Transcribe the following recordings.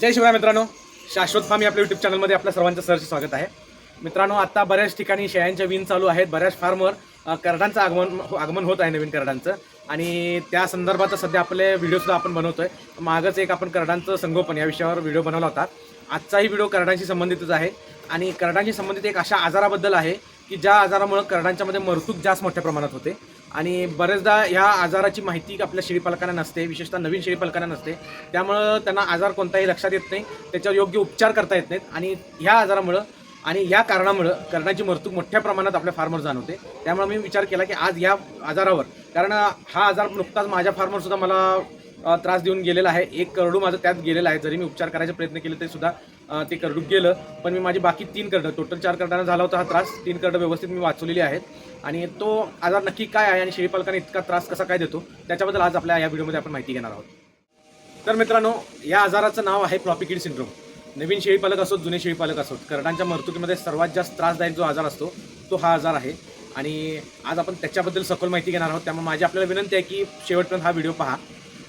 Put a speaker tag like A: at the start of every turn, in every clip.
A: जय शिवराय मित्रांनो. शाश्वत फार्म या आपल्या युट्यूब चॅनलमध्ये आपल्या सर्वांचं सरचे स्वागत आहे. मित्रांनो आता बऱ्याच ठिकाणी शेळ्यांच्या विण चालू आहेत. बऱ्याच फार्मवर करडांचं आगमन हो, आगमन होत आहे नवीन करडांचं. आणि त्या संदर्भात सध्या आपले व्हिडिओसुद्धा आपण बनवतो आहे मागच एक आपण करडांचं संगोपन या विषयावर व्हिडिओ बनवला होता. आजचाही व्हिडिओ करडांशी संबंधितच आहे. आणि करडांशी संबंधित एक अशा आजाराबद्दल आहे की ज्या आजारामुळे करडांच्यामध्ये मरतूक जास्त मोठ्या प्रमाणात होते. आणि बरेचदा ह्या आजाराची माहिती आपल्या शेळीपालकांना नसते विशेषतः नवीन शेळीपालकांना नसते. त्यामुळं त्यांना आजार कोणताही लक्षात येत नाही त्याच्यावर योग्य उपचार करता येत नाहीत. आणि ह्या आजारामुळं आणि या कारणामुळं कर्णाची मरतूक मोठ्या प्रमाणात आपल्या फार्मर जाणवते. त्यामुळे मी विचार केला की आज या आजारावर कारण हा आजार नुकताच माझ्या फार्मर सुद्धा मला त्रास देऊन गेलेला आहे. एक करडू माझं त्यात गेलेलं आहे. जरी मी उपचार करायचा प्रयत्न केले तरी सुद्धा ते करडू गेलं. पण मी माझी बाकी तीन करडं टोटल चार करडांना झाला होता हा त्रास. तीन करडं व्यवस्थित मी वाचवलेली आहेत. आणि तो आजार नक्की काय आहे आणि शेळीपालकाने इतका त्रास कसा काय देतो त्याच्याबद्दल आज आपल्या या व्हिडिओमध्ये आपण माहिती घेणार आहोत. तर मित्रांनो या आजाराचं नाव आहे प्रॉपिकिड सिंड्रोम. नवीन शेळीपालक असोत जुने शेळीपालक असोत. करडांच्या मर्तुकीमध्ये सर्वात जास्त त्रासदायक जो आजार असतो तो हा आजार आहे. आणि आज आपण त्याच्याबद्दल सखोल माहिती घेणार आहोत. त्यामुळे माझी आपल्याला विनंती आहे की शेवटपर्यंत हा व्हिडिओ पहा.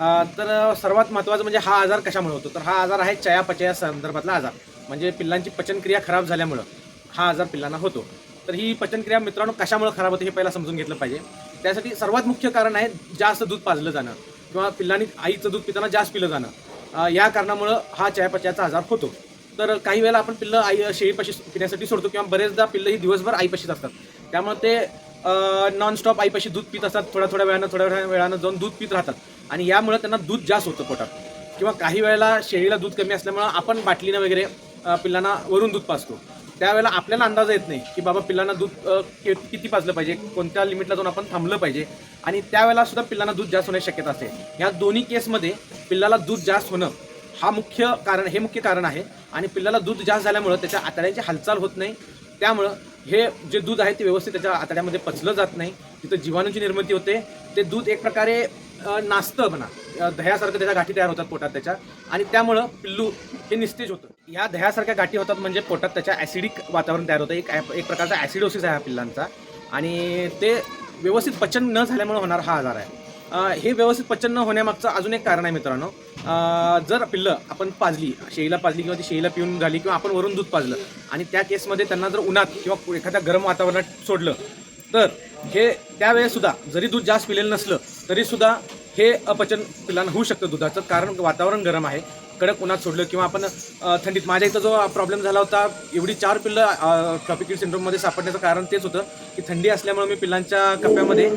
A: तर सर्वात महत्त्वाचं म्हणजे हा आजार कशामुळे होतो? तर हा आजार आहे चयापचया संदर्भातला आजार. म्हणजे पिल्लांची पचनक्रिया खराब झाल्यामुळं हा आजार पिल्लांना होतो. तर ही पचनक्रिया मित्रांनो कशामुळे खराब होते हे पहिला समजून घेतलं पाहिजे. त्यासाठी सर्वात मुख्य कारण आहे जास्त दूध पाजलं जाणं. किंवा पिल्लांनी आईचं दूध पिताना जास्त पिलं जाणं. या कारणामुळं हा चयापचयाचा आजार होतो. तर काही वेळेला आपण पिल्लं आई शेळीपाशी पिण्यासाठी सोडतो किंवा बरेचदा पिल्लं ही दिवसभर आईपाशीच असतात. त्यामुळे ते नॉनस्टॉप आईपाशी दूध पित असतात थोड्या थोड्या वेळानं थोड्या थोड्या वेळानं जाऊन दूध पित राहतात. आणि यामुळे त्यांना दूध जास्त होतं पोटात. किंवा काही वेळेला शेळीला दूध कमी असल्यामुळं आपण बाटलीनं वगैरे पिल्लांना वरून दूध पाजतो. त्यावेळेला आपल्याला अंदाज येत नाही की बाबा पिल्लांना दूध किती पाजलं पाहिजे कोणत्या लिमिटला जाऊन आपण थांबलं पाहिजे. आणि त्यावेळेला सुद्धा पिल्लांना दूध जास्त होण्याची शक्यता असते. या दोन्ही केसमध्ये पिल्लाला दूध जास्त होणं हा मुख्य कारण हे मुख्य कारण आहे. आणि पिल्लाला दूध जास्त झाल्यामुळं त्याच्या आतड्यांची हालचाल होत नाही. त्यामुळं हे जे दूध आहे ते व्यवस्थित त्याच्या आतड्यामध्ये पचलं जात नाही. तिथं जीवाणूची निर्मिती होते. ते दूध एक प्रकारे नाचतं म्हणा. दह्यासारखं त्याच्या गाठी तयार होतात पोटात त्याच्या. आणि त्यामुळं पिल्लू हे निस्तेज होतं. या दह्यासारख्या गाठी होतात म्हणजे पोटात त्याच्या ॲसिडिक वातावरण तयार होतं. एक एक प्रकारचा ॲसिडोसिस आहे हा पिल्लांचा. आणि ते व्यवस्थित पचन न झाल्यामुळे होणारा हा आजार आहे. हे व्यवस्थित पचन न होण्यामागचं अजून एक कारण आहे मित्रांनो. जर पिल्लं आपण पाजली शेळीला पाजली किंवा ती शेळीला पिऊन झाली किंवा आपण वरून दूध पाजलं आणि त्या केसमध्ये त्यांना जर उन्हात किंवा एखाद्या गरम वातावरणात सोडलं तर हे त्यावेळेसुद्धा जरी दूध जास्त पिलेलं नसलं तरीसुद्धा हे अपचन पिलांना होऊ शकतं दुधाचं. कारण वातावरण गरम आहे. कडक उन्हात सोडलं किंवा आपण थंडीत. माझ्या इथं जो प्रॉब्लेम झाला होता एवढी चार पिल्लं ट्रॉपिकल सिंड्रोममध्ये सापडण्याचं कारण तेच होतं की थंडी असल्यामुळे मी पिल्लांच्या कप्प्यामध्ये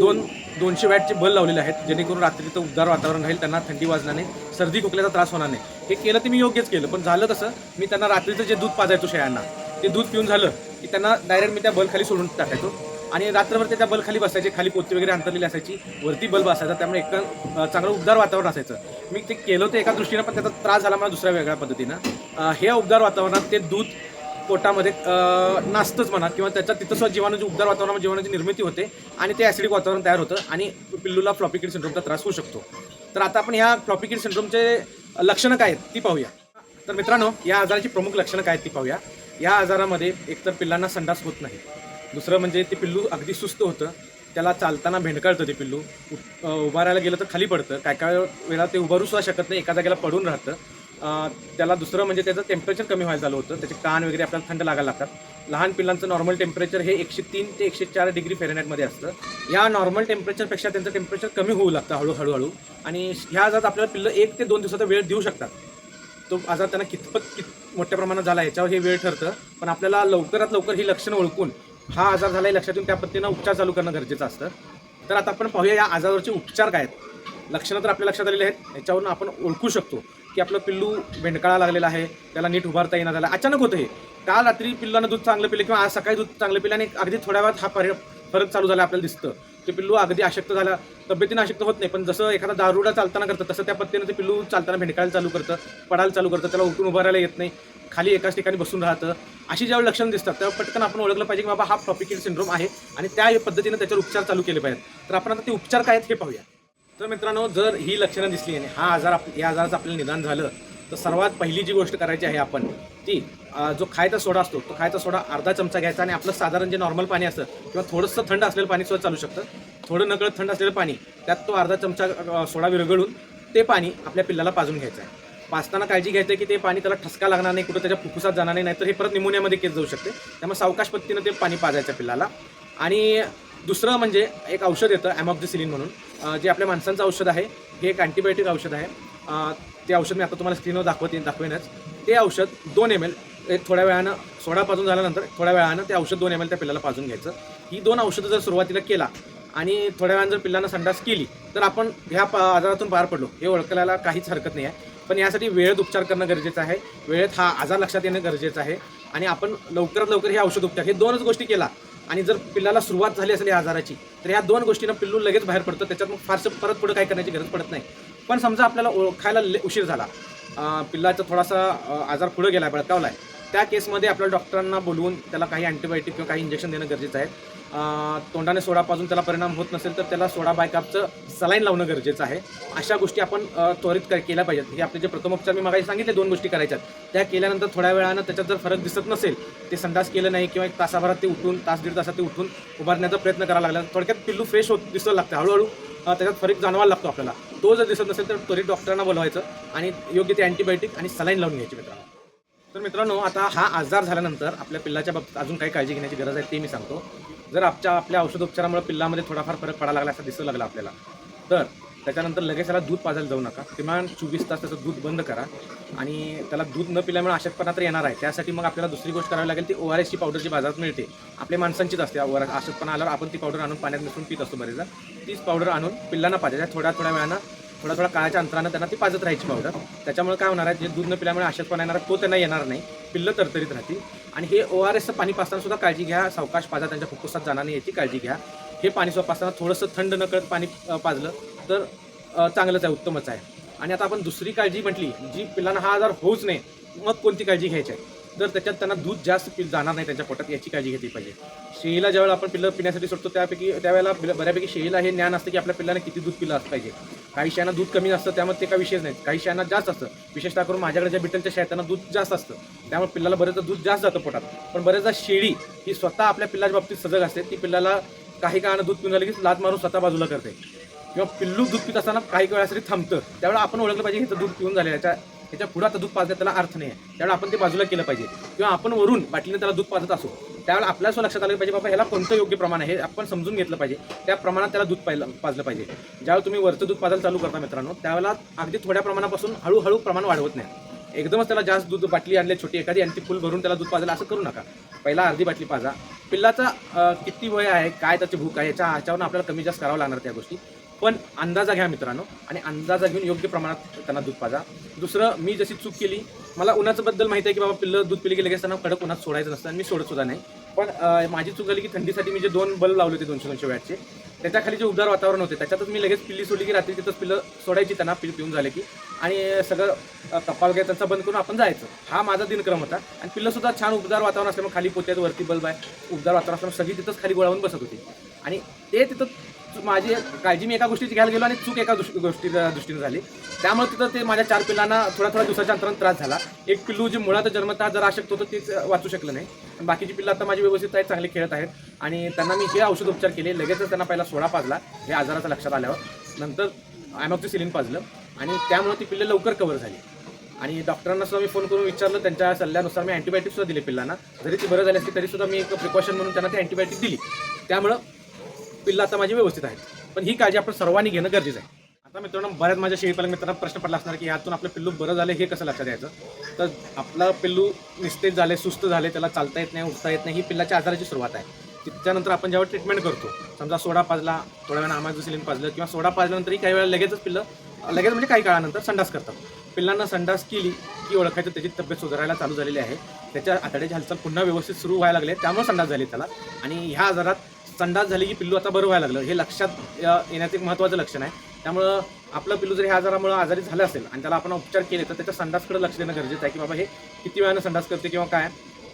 A: दोन दोनशे वॅटचे बल लावलेले आहेत जेणेकरून रात्रीचं उबदार वातावरण राहील त्यांना थंडी वाजणार नाही सर्दी खोकल्याचा त्रास होणार नाही. हे केलं ते मी योग्यच केलं पण झालं कसं मी त्यांना रात्रीचं जे दूध पाजायचो शेळ्यांना ते दूध पिऊन झालं की त्यांना डायरेक्ट मी त्या बलखाली सोडून टाकायचो. आणि रात्रभर ते त्या बलखाली बसायचे खाली पोती वगैरे अंतरलेली असायची वरती बल्ब असायचा त्यामुळे एक चांगलं उबदार वातावरण असायचं. मी ते केलं होतं एका दृष्टीनं पण त्याचा त्रास झाला मला दुसऱ्या वेगळ्या पद्धतीनं. हे उबदार वातावरणात ते दूध पोटामध्ये अ, नाचतंच म्हणा किंवा त्याच्या तिथं सुद्धा जीवाणूची उबदार वातावरणामध्ये जीवाणूची निर्मिती होते आणि ते ॲसिडिक वातावरण तयार होतं आणि पिल्लूला फ्लॉपिकिड सिंड्रोमचा त्रास होऊ शकतो. तर आता आपण ह्या फ्लॉपिकिड सिंड्रोमचे लक्षणं काय आहेत ती पाहूया. तर मित्रांनो या आजाराची प्रमुख लक्षणं काय आहेत ती पाहूया. या आजारामध्ये एकतर पिल्लांना संडास होत नाही. दुसरं म्हणजे ते पिल्लू अगदी सुस्त होतं. त्याला चालताना भेंडकाळतं ते पिल्लू. उ- गेलं तर खाली पडतं. काय काय वेळा ते उभारू सुद्धा शकत नाही. एका जागेला पडून राहतं. त्याला दुसरं म्हणजे त्याचं टेम्परेचर कमी व्हायला झालं होतं. त्याचे कान वगैरे आपल्याला थंड लागायला लागतात. लहान पिल्लांचं नॉर्मल टेम्परेचर हे एकशे तीन ते एकशे चार डिग्री फेरेनाईटमध्ये असतं. या नॉर्मल टेम्परेचरपेक्षा त्यांचं टेम्परेचर कमी होऊ लागतं हळूहळूहळू आणि ह्या आजारात आपल्याला पिल्लं एक ते दोन दिवसाचा वेळ देऊ शकतात. तो आजार त्यांना कितपत कित मोठ्या प्रमाणात झाला याच्यावर हे वेळ ठरतं. पण आपल्याला लवकरात लवकर ही लक्षणं ओळखून हा आजार झाला आहे लक्षात येऊन त्या पद्धतीनं उपचार चालू करणं गरजेचं असतं. तर आता आपण पाहूया या आजारावरचे उपचार काय आहेत. लक्षणं तर आपल्या लक्षात आलेली आहेत. याच्यावरून आपण ओळखू शकतो की आपलं पिल्लू भेंडकाळा लागलेला आहे त्याला नीट उभारता येणार झाला. अचानक होतं हे. काल रात्री पिल्लानं दूध चांगलं पिलं किंवा आज सकाळी दूध चांगलं पिलं आणि अगदी थोड्या वेळात हा फरक फरक चालू झाला आपल्याला दिसतं. ते पिल्लू अगदी अशक्त झाला. तब्येतीनं अशक्त होत नाही पण जसं एखादा दारुडा चालताना करतं तसं त्या पद्धतीनं ते पिल्लू चालताना भेंडकायला चालू करतं पडायला चालू करतं त्याला उठून उभारायला येत नाही. खाली एकाच ठिकाणी बसून राहतं. अशी ज्यावेळी लक्षणं दिसतात तेव्हा पटकन आपण ओळखलं पाहिजे की बाबा हा प्रॉपिकेट सिंड्रोम आहे आणि त्या पद्धतीनं त्याच्यावर उपचार चालू केले पाहिजेत. तर आपण आता ते उपचार काय आहेत हे पाहूया तर मित्रांनो जर ही लक्षणं दिसली आणि हा आजार आप या आजाराचं आपल्याला निदान झालं तर सर्वात पहिली जी गोष्ट करायची आहे आपण ती जो खायचा सोडा असतो तो खायचा सोडा अर्धा चमचा घ्यायचा आणि आपलं साधारण जे नॉर्मल पाणी असतं किंवा थोडंसं थंड असलेलं पाणी सुद्धा चालू शकतं. थोडं नकळत थंड असलेलं पाणी त्यात तो अर्धा चमचा सोडा विरघळून ते पाणी आपल्या पिल्लाला पाजून घ्यायचं आहे. पाचताना काळजी घ्यायचं की ते पाणी त्याला ठसका लागणार नाही कुठं त्याच्या फुफ्फुसात जाणार नाही तर हे परत निमोनियामध्ये केस जाऊ शकते. त्यामुळे सावकाश पद्धतीनं ते पाणी पाजायचं पिल्लाला. आणि दुसरं म्हणजे एक औषध येतं ॲमॉक्झिसिलिन म्हणून. जे आपल्या माणसांचं औषध आहे हे एक अँटीबायोटिक औषध आहे. ते औषध मी आता तुम्हाला स्क्रीनवर दाखवते दाखवेनच. ते औषध दोन एम एल एक थोड्या वेळानं सोडा पाजून झाल्यानंतर थोड्या वेळानं ते औषध दोन एम एल त्या पिल्लाला पाजून घ्यायचं. ही दोन औषधं जर सुरुवातीला केला आणि थोड्या वेळानं जर पिल्लानं संडास केली तर आपण ह्या पा आजारातून पार पडलो. हे ओळखायला काहीच हरकत नाही आहे. पण यासाठी वेळेत उपचार करणं गरजेचं आहे. वेळेत हा आजार लक्षात येणं गरजेचं आहे. आणि आपण लवकरात लवकर हे औषध उपचार हे दोनच गोष्टी केला. आणि जर पिल्लाला सुरुवात झाली असेल या आजाराची तर ह्या दोन गोष्टींना पिल्लू लगेच बाहेर पडतं. त्याच्यात मग फारसं परत पुढे काय करण्याची गरज पडत नाही. पण समजा आपल्याला ओळखायला उशीर झाला. पिल्लाचा थोडासा आजार पुढे गेला बळकावला आहे त्या केसमध्ये आपल्या डॉक्टरांना बोलवून त्याला काही अँटीबायोटिक किंवा काही इंजेक्शन देणं गरजेचं आहे. तोंडाने सोडा पाजून त्याला परिणाम होत नसेल तर त्याला सोडा बायकापचं सलाईन लावणं गरजेचं आहे. अशा गोष्टी आपण त्वरित केल्या पाहिजेत. हे आपले जे प्रथमोपचार मी मागाशी सांगितले दोन गोष्टी करायच्यात. त्या केल्यानंतर थोड्या वेळानं त्याच्यात जर फरक दिसत नसेल ते संडास केलं नाही किंवा एक तासाभरात ते उठून तास दीड तासात ते उठून उभारण्याचा प्रयत्न करावा लागला. थोडक्यात पिल्लू फ्रेश होत दिसायला लागतं हळूहळू त्याच्यात फरक जाणवायला लागतो आपल्याला. तो जर दिसत नसेल तर त्वरित डॉक्टरांना बोलवायचं आणि योग्य ते अँटीबायोटिक आणि सलाईन लावून घ्यायची मित्रांनो. तर मित्रांनो आता हा आजार झाल्यानंतर आपल्या पिल्लाच्या बाबतीत अजून काही काळजी घेण्याची गरज आहे ते मी सांगतो. जर आपच्या आपल्या औषधोपचारामुळे पिल्लामध्ये थोडाफार फरक पडायला लागला असं दिसू लागला आपल्याला. तर त्याच्यानंतर लगेच त्याला दूध पाजायला जाऊ नका. किमान चोवीस तास त्याचं दूध बंद करा. आणि त्याला दूध न पिल्यामुळे अशक्तपणा तर येणार आहे. त्यासाठी मग आपल्याला दुसरी गोष्ट करावी लागेल ती ओ आर एसची पावडर जी बाजारात मिळते आपल्या माणसांचीच असते ओ आर अशक्तपणा आल्यावर आपण ती पावडर आणून पाण्यात मिसळून पित असतो बरेचदा तीच पावडर आणून पिल्लांना पाजायच्या थोड्या थोड्या वेळानं थोडा थोडा काळाच्या अंतरानं त्यांना ती पाजत राहायची पावडर त्याच्यामुळे काय होणार आहे जे दूध न पिल्यामुळे अशक्तपणा येणार तो त्यांना येणार नाही. पिल्लं तरतरीत राहतील. आणि हे ओ आर एसचं पाणी पाजताना सुद्धा काळजी घ्या. सावकाश पाजा त्यांच्या फुफ्फुसात जाणार नाही याची काळजी घ्या. हे पाणी सुद्धा पाजताना थोडंसं थंड न करत पाणी पाजलं तर चांगलंच आहे उत्तमच आहे. आणि आता आपण दुसरी काळजी म्हटली जी पिल्लांना हा आजार होऊच नाही मग कोणती काळजी घ्यायची आहे? तर त्याच्यात त्यांना दूध जास्त पिल जाणार नाही त्यांच्या पोटात याची काळजी घेतली पाहिजे. शेळीला ज्यावेळेला आपण पिल्लं पिण्यासाठी सोडतो त्यापैकी त्यावेळेला बऱ्यापैकी शेळीला हे ज्ञान असतं की आपल्या पिल्लाने किती दूध पिलं असलं पाहिजे. काही शेळ्यांना दूध कमी असतं त्यामुळे ते काही विषयच नाही काही शेळ्यांना जास्त असतं. विशेषतः करून माझ्याकडे ज्या बिटलच्या शेळ्या त्यांना दूध जास्त असतं. त्यामुळे पिल्लाला बरेचदा दूध जास्त जातं पोटात. पण बरेचदा शेळी ही स्वतः आपल्या पिल्लाच्या बाबतीत सजग असते. ती पिल्लाला काही काळानं दूध पिऊन झालं की लात मारून स्वतः बाजूला करते. किंवा पिल्लू दूध पित असताना काही वेळासाठी थांबतं. त्यावेळेला आपण ओळखलं पाहिजे की दूध पिऊन झालं त्याच्या पुढे आता दूध पाजण्यात त्याला अर्थ नाही आहे. त्यावेळेला आपण ते बाजूला केलं पाहिजे. किंवा आपण वरून बाटलीने त्याला दूध पाजत असो त्यावेळेला आपल्याला असं लक्षात आलं पाहिजे बाबा ह्याला कोणतं योग्य प्रमाण आहे हे आपण समजून घेतलं पाहिजे. त्या प्रमाणात त्याला दूध पाहिलं पाजलं पाहिजे. ज्यावेळेला तुम्ही वरचं दूध पाजायला चालू करता मित्रांनो त्यावेळेला अगदी थोड्या प्रमाणापासून हळूहळू प्रमाण वाढवत नाही. एकदमच त्याला जास्त दूध बाटली आणली छोटी एखादी आणि ती फुल भरून त्याला दूध पाजायला असं करू नका. पहिला अर्धी बाटली पाजा. पिल्लाचा किती वय आहे काय त्याची भूक आहे याच्या ह्याच्यावर आपल्याला कमी जास्त करावं लागणार त्या गोष्टी. पण अंदाजा घ्या मित्रांनो. आणि अंदाजा घेऊन योग्य प्रमाणात त्यांना दूध पाजा. दुसरं मी जशी चूक केली मला उन्हाचं बद्दल माहिती आहे की बाबा पिल्लं दूध पिली की लगेच त्यांना कडक उन्हात सोडायचं नसतं आणि मी सोडत सुद्धा नाही. पण माझी चूक झाली की थंडीसाठी मी जे दोन बल्ब लावले होते दोनशे दोनशे वॅटचे त्याच्याखाली जे उबदार वातावरण होते त्याच्यातच मी लगेच पिल्ली सोडली की रात्री तिथंच पिल्लं सोडायची त्यांना पिल पिऊन झाले की. आणि सगळं कप्पा वगैरे त्यांचा बंद करून आपण जायचं. हा माझा दिनक्रम होता. आणि पिल्लंसुद्धा छान उबदार वातावरण असल्यामुळे खाली पोत्यात वरती बल्ब आहे. उबदार वातावरण असल्यामुळे सगळी तिथंच खाली गोळावून बसत होती. आणि ते तिथं माझी काळजी मी एका गोष्टीची घ्यायला गेलो आणि चूक एका दृष्टी गोष्टी दृष्टीने झाली. त्यामुळे तिथं ते माझ्या चार पिल्लांना थोडा थोडा दिवसाच्या अंतराने त्रास झाला. एक पिल्लू जे मुळात जन्मता जर अशक्त होतं तेच वाचू शकलं नाही. बाकीची पिल्लं आता माझी व्यवस्थित आहेत चांगले खेळत आहेत. आणि त्यांना मी हे औषध उपचार केले. लगेचच त्यांना पहिला सोडा पाजला हे आजाराचं लक्षात आल्यावर. नंतर ॲमॉक्सिसिलिन पाजलं. आणि त्यामुळे ती पिल्लं लवकर कव्हर झाली. आणि डॉक्टरांना सुद्धा मी फोन करून विचारलं. त्यांच्या सल्ल्यानुसार मी अँटीबायोटिक सुद्धा दिले पिल्लांना जरी ती बरं झाली असली तरी सुद्धा मी एक प्रिकॉशन म्हणून त्यांना ती अँटीबायोटिक दिली. त्यामुळं पिल्लं आता माझी व्यवस्थित आहेत. पण ही काळजी आपण सर्वांनी घेणं गरजेचं आहे. आता मित्रांनो बऱ्याच माझ्या शेळीपालन मित्रांना प्रश्न पडला असणार की यातून आपलं पिल्लू बरं झालं हे कसं लक्षात द्यायचं तर आपलं पिल्लू निस्तेज झाले सुस्त झाले त्याला चालता येत नाही उठता येत नाही ही पिल्लाच्या आजाराची सुरुवात आहे. त्यानंतर आपण जेव्हा ट्रीटमेंट करतो समजा सोडा पाजला थोड्या वेळा आमाझोसिलिन पाजलं किंवा सोडा पाजल्यानंतरही काही वेळा लगेचच पिल्लं लगेच म्हणजे काही काळानंतर संडास करतात. पिल्लांना संडास केली की ओळखायचं त्याची तब्येत सुधारायला चालू झालेली आहे. त्याच्या आतड्याची हालचाल पुन्हा व्यवस्थित सुरू व्हायला लागले त्यामुळे संडास झाली त्याला. आणि ह्या आजारात संडास झाली की पिल्लू आता बरं व्हायला लागलं. हे लक्षात येण्याचं एक महत्त्वाचं लक्षण आहे. त्यामुळं आपलं पिल्लू जर ह्या आजारामुळे आजारी झालं असेल आणि त्याला आपण उपचार केले तर त्याच्या संडासकडे लक्ष देणं गरजेचं आहे की बाबा हे किती वेळानं संडास करते किंवा काय.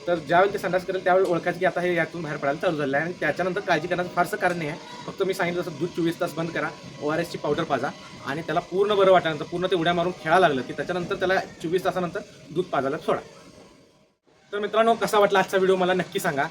A: तर ज्यावेळी ते संडास करेल त्यावेळी ओळखायचं की आता हे यातून बाहेर पडायला चालू झालं आहे आणि त्याच्यानंतर काळजी करण्याचं फारसं कारण नाही आहे. फक्त मी सांगितलं जसं दूध चोवीस तास बंद करा ओ आर एसची पावडर पाजा आणि त्याला पूर्ण बरं वाटल्यानंतर पूर्ण ते उड्या मारून खेळायला लागलं की त्याच्यानंतर त्याला चोवीस तासानंतर दूध पाजायला सोडा. तर मित्रांनो कसा वाटला आजचा व्हिडिओ मला नक्की सांगा.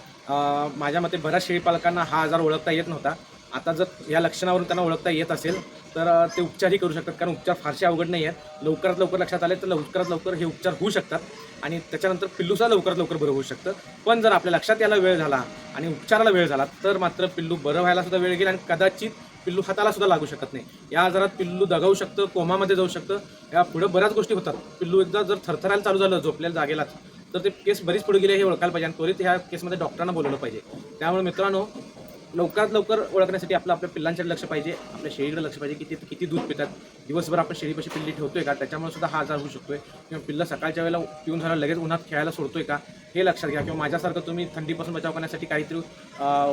A: माझ्या मते बऱ्याच शेळी पालकांना हा आजार ओळखता येत नव्हता. आता जर या लक्षणावरून त्यांना ओळखता येत असेल तर ते उपचारही करू शकतात. कारण उपचार फारसे अवघड नाही आहेत. लवकरात लवकर लक्षात आले तर लवकरात लवकर हे उपचार होऊ शकतात. आणि त्याच्यानंतर पिल्लूचा लवकरात लवकर बरं होऊ शकतं. पण जर आपल्या लक्षात यायला वेळ झाला आणि उपचाराला वेळ झाला तर मात्र पिल्लू बरं व्हायला सुद्धा वेळ गेला आणि कदाचित पिल्लू हाताला सुद्धा लागू शकत नाही. या आजारात पिल्लू दगावू शकतं कोमामध्ये जाऊ शकतं. या पुढे बऱ्याच गोष्टी होतात. पिल्लू एकदा जर थरथरायला चालू झालं झोपल्याला जागेलाच तर ते केस बरीच पुढे गेले हे ओळखायला पाहिजे. आणि त्वरित ह्या केसमध्ये डॉक्टरांना बोलवलं पाहिजे. त्यामुळे मित्रांनो लवकरात लवकर ओळखण्यासाठी आपलं आपल्या पिल्लांच्याकडे लक्ष पाहिजे आपल्या शेळीकडे लक्ष पाहिजे की ते किती दूध पितात. दिवसभर आपण शेळीपाशी पिल्ली ठेवतोय का? त्याच्यामुळे सुद्धा हा आजार होऊ शकतोय. किंवा पिल्लं सकाळच्या वेळेला पिऊन झालं लगेच उन्हात खेळायला सोडतोय का? हे लक्षात घ्या. किंवा माझ्यासारखं तुम्ही थंडीपासून बचाव करण्यासाठी काहीतरी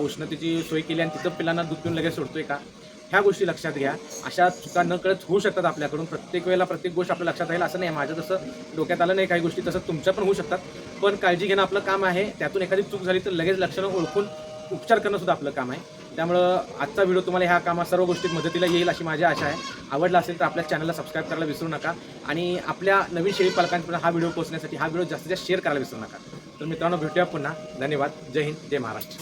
A: उष्णतेची सोय केली आणि तिथं पिल्लांना दूध पिऊन लगेच सोडतोय का? ह्या गोष्टी लक्षात घ्या. अशा चुका न कळत होऊ शकतात आपल्याकडून. प्रत्येक वेळेला प्रत्येक गोष्ट आपल्या लक्षात राहील असं नाही. माझं जसं डोक्यात आलं नाही. काही गोष्टी तसं तुमच्या पण होऊ शकतात. पण काळजी घेणं आपलं काम आहे. त्यातून एखादी चूक झाली तर लगेच लक्षणं ओळखून उपचार करणं सुद्धा आपलं काम आहे. त्यामुळं आजचा व्हिडिओ तुम्हाला ह्या कामात सर्व गोष्टीत मदतीला येईल अशी माझी आशा आहे. आवडला असेल तर आपल्या चॅनलला सबस्क्राईब करायला विसरू नका. आणि आपल्या नवीन शेळी पालकांपर्यंत हा व्हिडिओ पोहोचण्यासाठी हा व्हिडिओ जास्तीत जास्त शेअर करायला विसरू नका. तर मित्रांनो भेटूया पुन्हा. धन्यवाद. जय हिंद. जय महाराष्ट्र.